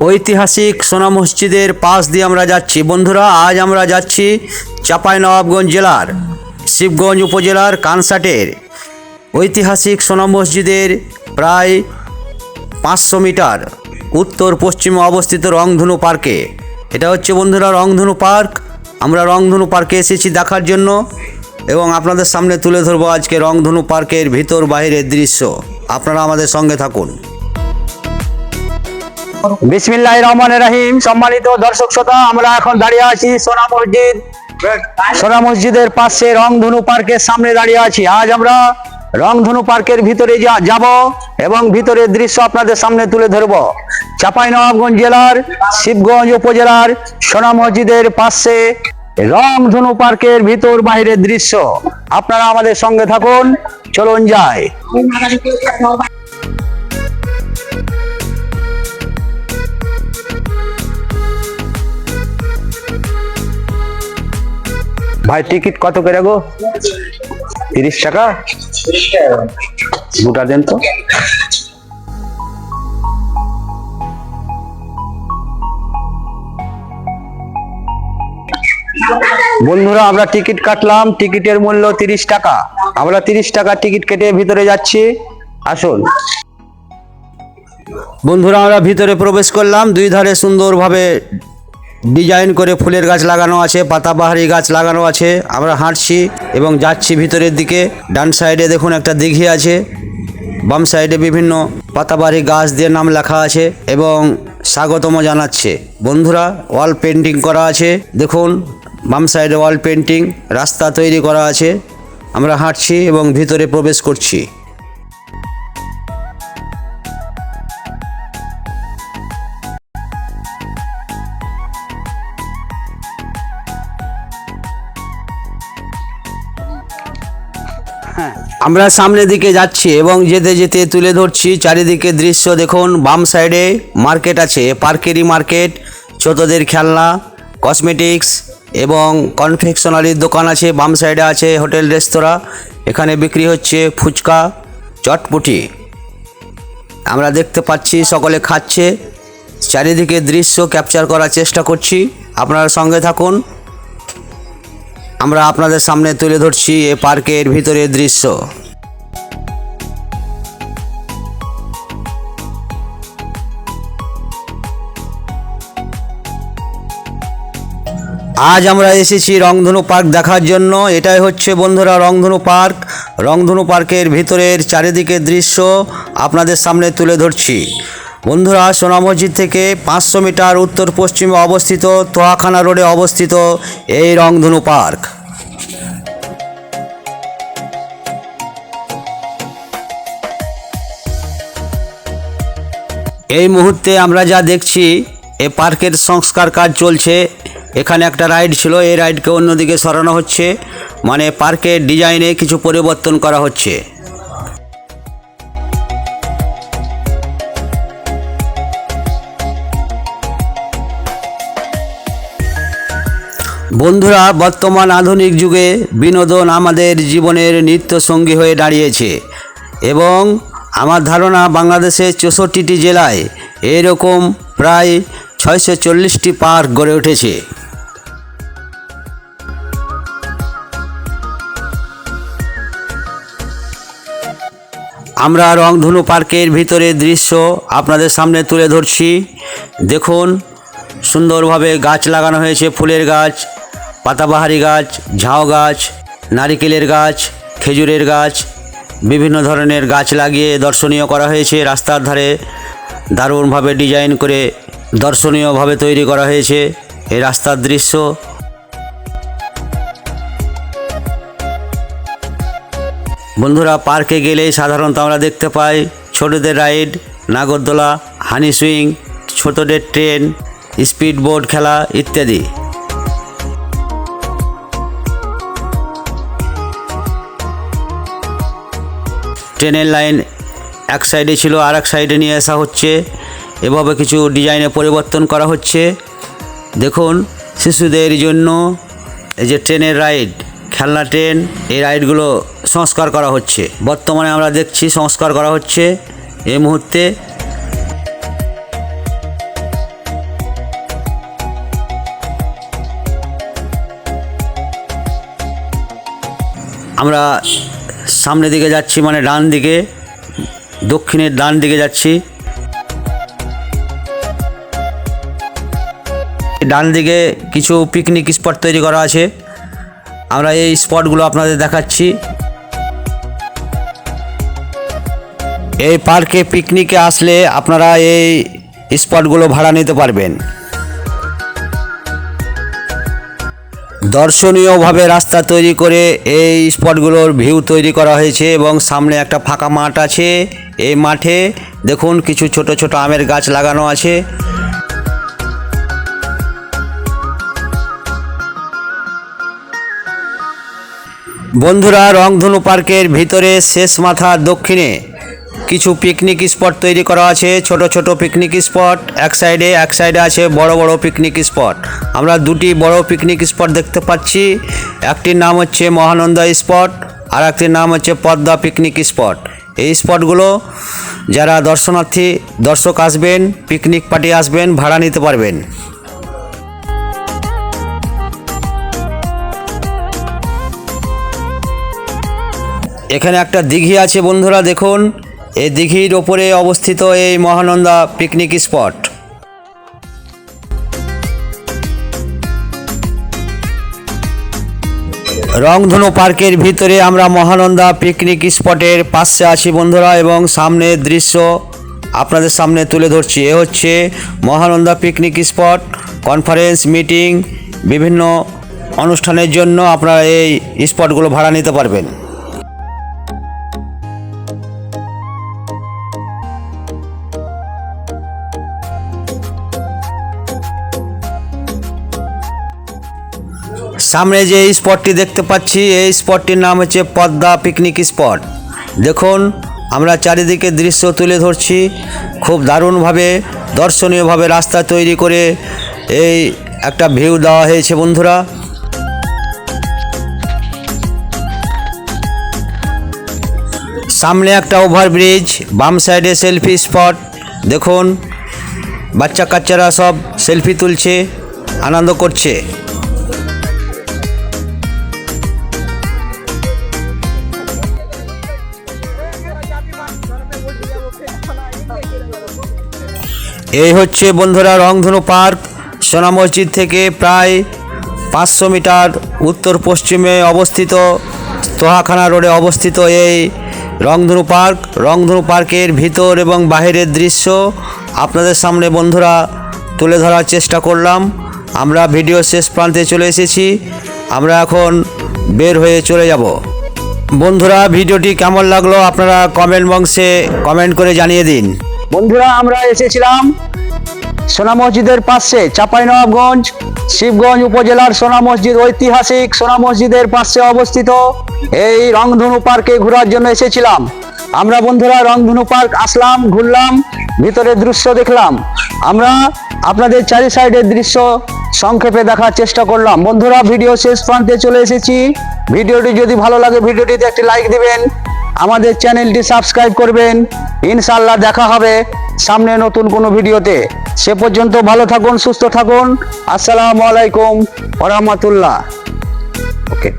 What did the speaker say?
ঐতিহাসিক সোনা মসজিদের পাশ দিয়ে আমরা যাচ্ছি। বন্ধুরা, আজ আমরা যাচ্ছি চাপাই নবাবগঞ্জ জেলার, শিবগঞ্জ উপজেলার কানসাটের। ঐতিহাসিক সোনা মসজিদের প্রায় পাঁচশো মিটার উত্তর পশ্চিমে অবস্থিত রংধনু পার্কে। এটা হচ্ছে বন্ধুরা রংধনু পার্ক। আমরা রংধনু পার্কে এসেছি দেখার জন্য এবং আপনাদের সামনে তুলে ধরবো আজকে রংধনু পার্কের ভিতর বাইরের দৃশ্য। আপনারা আমাদের সঙ্গে থাকুন। বিসমিল্লাহ রহমান রাহিম। সম্মানিত দর্শক শ্রোতা, আমরা এখন দাঁড়িয়ে আছি সোনা মসজিদ। সোনা মসজিদের পাশে রংধনু পার্কের সামনে দাঁড়িয়ে আছি। আজ আমরা রংধনু পার্কের ভিতরে যাব এবং ভিতরের দৃশ্য আপনাদের সামনে তুলে ধরব। চাপাই নবাবগঞ্জ জেলার, শিবগঞ্জ উপজেলার সোনা মসজিদের পাশে রংধনু পার্কের ভিতর বাইরের দৃশ্য। আপনারা আমাদের সঙ্গে থাকুন। চলুন যাই। ভাই টিকিট কত করে গো? তিরিশ টাকা? দুটা দেন তো। বন্ধুরা, আমরা টিকিট কাটলাম। টিকিটের মূল্য তিরিশ টাকা। আমরা তিরিশ টাকা টিকিট কেটে ভিতরে যাচ্ছি। আসুন। বন্ধুরা, আমরা ভিতরে প্রবেশ করলাম। দুই ধারে সুন্দরভাবে ডিজাইন করে ফুলের গাছ লাগানো আছে, পাতাবাহারি গাছ লাগানো আছে। আমরা হাঁটছি এবং যাচ্ছি ভিতরের দিকে। ডান সাইডে দেখুন একটা দিঘি আছে। বাম সাইডে বিভিন্ন পাতাবাহারি গাছ দিয়ে নাম লেখা আছে এবং স্বাগতম জানাচ্ছে। বন্ধুরা, ওয়াল পেন্টিং করা আছে। দেখুন, বাম সাইডে ওয়াল পেন্টিং, রাস্তা তৈরি করা আছে। আমরা হাঁটছি এবং ভিতরে প্রবেশ করছি। আমরা সামনের দিকে যাচ্ছি এবং যেতে যেতে তুলে ধরছি চারিদিকে দৃশ্য। দেখুন, বাম সাইডে মার্কেট আছে পার্কেরি মার্কেট, ছোটদের খেলনা কসমেটিক্স এবং কনফেকশনারির দোকান আছে, বাম সাইডে আছে হোটেল, রেস্তোরাঁ, এখানে বিক্রি হচ্ছে ফুচকা, চটপুটি। আমরা দেখতে পাচ্ছি সকলে খাচ্ছে, চারিদিকে দৃশ্য ক্যাপচার করার চেষ্টা করছি। আপনারা সঙ্গে থাকুন। আমরা আপনাদের সামনে তুলে ধরছি এ পার্কের ভিতরের দৃশ্য। আজ আমরা এসেছি রংধনু পার্ক দেখার জন্য। এটাই হচ্ছে বন্ধুরা রংধনু পার্ক। রংধনু পার্কের ভিতরের চারিদিকের দৃশ্য আপনাদের সামনে তুলে ধরছি। বন্ধুরা, সোনা মসজিদ থেকে পাঁচশো মিটার উত্তর পশ্চিমে অবস্থিত তোয়াখানা রোডে অবস্থিত এই রংধনু পার্ক। এই মুহূর্তে আমরা যা দেখছি, এ পার্কের সংস্কার কাজ চলছে। এখানে একটা রাইড ছিল, এই রাইডকে অন্যদিকে সরানো হচ্ছে। মানে পার্কের ডিজাইনে কিছু পরিবর্তন করা হচ্ছে। বন্ধুরা, বর্তমান আধুনিক যুগে বিনোদন আমাদের জীবনের নিত্য সঙ্গী হয়ে দাঁড়িয়েছে এবং আমার ধারণা বাংলাদেশের চৌষট্টিটি জেলায় এরকম প্রায় ছয়শো চল্লিশটি পার্ক গড়ে উঠেছে। আমরা রংধনু পার্কের ভিতরের দৃশ্য আপনাদের সামনে তুলে ধরছি। দেখুন, সুন্দরভাবে গাছ লাগানো হয়েছে, ফুলের গাছ। পাতাবাহারি গাছ, ঝাউ গাছ, নারিকেলের গাছ, খেজুরের গাছ, বিভিন্ন ধরনের গাছ লাগিয়ে দর্শনীয় করা হয়েছে। রাস্তার ধারে দারুণভাবে ডিজাইন করে দর্শনীয়ভাবে তৈরি করা হয়েছে এই রাস্তার দৃশ্য। বন্ধুরা, পার্কে গেলেই সাধারণত আমরা দেখতে পাই ছোটদের রাইড, নাগরদোলা, হানি সুইং, ছোটদের ট্রেন স্পিড বোট খেলা ইত্যাদি। ট্রেনের লাইন এক সাইডে ছিল আর এক সাইডে নিয়ে আসা হচ্ছে। এভাবে কিছু ডিজাইনে পরিবর্তন করা হচ্ছে। দেখুন, শিশুদের জন্য এই যে ট্রেনের রাইড, খেলনা ট্রেন, এই রাইডগুলো সংস্কার করা হচ্ছে। বর্তমানে আমরা দেখছি সংস্কার করা হচ্ছে এই মুহূর্তে। আমরা সামনের দিকে যাচ্ছি মানে ডান দিকে, দক্ষিণের ডান দিকে যাচ্ছি। ডান দিকে কিছু পিকনিক স্পট তৈরি করা আছে। আমরা এই স্পটগুলো আপনাদের দেখাচ্ছি। এই পার্কে পিকনিকে আসলে আপনারা এই স্পটগুলো ভাড়া নিতে পারবেন। দর্শনীয়ভাবে রাস্তা তৈরি করে এই স্পটগুলোর ভিউ তৈরি করা হয়েছে এবং সামনে একটা ফাঁকা মাঠ আছে এই মাঠে। দেখুন, কিছু ছোট ছোট আমের গাছ লাগানো আছে। বন্ধুরা, রংধনু পার্কের ভিতরে শেষ মাথার দক্ষিণে। কিছু পিকনিক স্পট তৈরি করা আছে, ছোট ছোট পিকনিক স্পট এক সাইডে এক সাইডে আছে বড় বড় পিকনিক স্পট আমরা দুটি বড় পিকনিক স্পট দেখতে পাচ্ছি একটির নাম হচ্ছে মহানন্দা স্পট আর একটির নাম হচ্ছে পদ্মা পিকনিক স্পট এই স্পটগুলো যারা দর্শনার্থী, দর্শক আসবেন পিকনিক পার্টি আসবেন, ভাড়া নিতে পারবেন। এখানে একটা দিঘি আছে বন্ধুরা, দেখুন। এই দিঘির ওপরে অবস্থিত এই মহানন্দা পিকনিক স্পট রংধনু পার্কের ভিতরে আমরা মহানন্দা পিকনিক স্পটের পাশে আছি বন্ধুরা এবং সামনের দৃশ্য আপনাদের সামনে তুলে ধরছি। এ হচ্ছে Mahananda picnic spot conference meeting বিভিন্ন অনুষ্ঠানের জন্য আপনারা এই স্পটগুলো ভাড়া নিতে পারবেন। সামনে যে এই স্পটটি দেখতে পাচ্ছি, এই স্পটটির নাম হচ্ছে পদ্মা পিকনিক স্পট দেখুন, আমরা চারিদিকে দৃশ্য তুলে ধরছি, খুব দারুণভাবে, দর্শনীয়ভাবে রাস্তা তৈরি করে এই একটা ভিউ দেওয়া হয়েছে বন্ধুরা। সামনে একটা ওভারব্রিজ বাম সাইডে সেলফি স্পট দেখুন বাচ্চা কাচ্চারা সব সেলফি তুলছে, আনন্দ করছে। এই হচ্ছে বন্ধুরা রংধনু পার্ক। সোনা মসজিদ থেকে প্রায় পাঁচশো মিটার উত্তর পশ্চিমে অবস্থিত তোহাখানা রোডে অবস্থিত এই রংধনু পার্ক। রংধনু পার্কের ভিতর এবং বাহিরের দৃশ্য আপনাদের সামনে বন্ধুরা তুলে ধরার চেষ্টা করলাম। আমরা ভিডিও শেষ প্রান্তে চলে এসেছি। আমরা এখন বের হয়ে চলে যাব। বন্ধুরা, ভিডিওটি কেমন লাগল আপনারা কমেন্ট বক্সে কমেন্ট করে জানিয়ে দিন। বন্ধুরা, আমরা এসেছিলাম সোনা মসজিদের পাশে চাঁপাইনবাবগঞ্জ শিবগঞ্জ উপজেলার সোনা মসজিদ ঐতিহাসিক সোনা মসজিদের পাশে অবস্থিত। এই রংধনু পার্কে ঘোরার জন্য এসেছিলাম। আমরা বন্ধুরা, রংধনু পার্ক আসলাম, ঘুরলাম, ভিতরে দৃশ্য দেখলাম। আমরা আপনাদের চারি সাইডের দৃশ্য সংক্ষেপে দেখার চেষ্টা করলাম। বন্ধুরা, ভিডিও শেষ প্রান্তে চলে এসেছি। ভিডিওটি যদি ভালো লাগে, ভিডিওটিতে একটি লাইক দিবেন। আমাদের চ্যানেলটি সাবস্ক্রাইব করবেন। ইনশাল্লাহ দেখা হবে সামনে নতুন কোনো ভিডিওতে। সে পর্যন্ত ভালো থাকুন, সুস্থ থাকুন। আসসালামু আলাইকুম ওরহমতুল্লাহ ওকে।